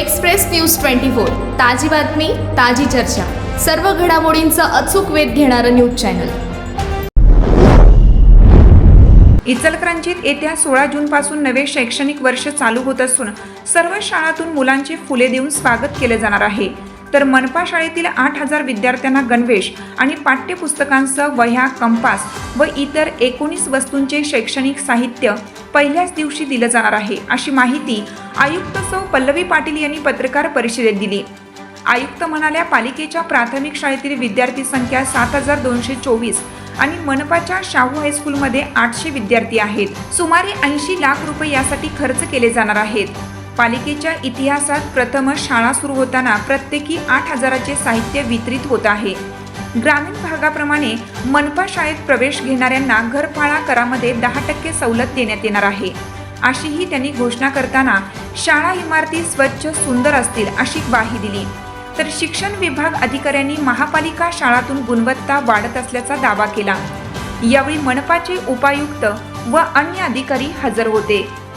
Express news twenty four. ताजी बातमी ताजी चर्चा. सर्व घडामोडींचा अचूक वेध घेणारं न्यूज चॅनल. इचलक्रांचीत येत्या सोळा जूनपासून नवे शैक्षणिक वर्ष चालू होत असून सर्व शाळातून मुलांचे फुले देऊन स्वागत केले जाणार आहे. तर मनपा शाळेतील आठ हजार विद्यार्थ्यांना गणवेश आणि पाठ्यपुस्तकांसह वह्या कंपास व इतर एकोणीस वस्तूंचे शैक्षणिक साहित्य पहिल्याच दिवशी दिलं जाणार आहे अशी माहिती आयुक्त सौ पल्लवी पाटील यांनी पत्रकार परिषदेत दिली. आयुक्त म्हणाल्या पालिकेच्या प्राथमिक शाळेतील विद्यार्थी संख्या सात हजार दोनशे चोवीस आणि मनपाच्या शाहू हायस्कूलमध्ये आठशे विद्यार्थी आहेत. सुमारे ऐंशी लाख रुपये यासाठी खर्च केले जाणार आहेत. पालिकेच्या इतिहासात प्रथमच शाळा सुरू होताना प्रत्येकी आठ हजाराचे साहित्य वितरित होत आहे. ग्रामीण भागाप्रमाणे मनपा शाळेत प्रवेश घेणाऱ्यांना घरफाळा करामध्ये दहा टक्के सवलत देण्यात येणार आहे. अशीही त्यांनी घोषणा करताना शाळा इमारती स्वच्छ सुंदर असतील अशी ग्वाही दिली. तर शिक्षण विभाग अधिकाऱ्यांनी महापालिका शाळातून गुणवत्ता वाढत असल्याचा दावा केला. यावेळी मनपाचे उपायुक्त व अन्य अधिकारी हजर होते.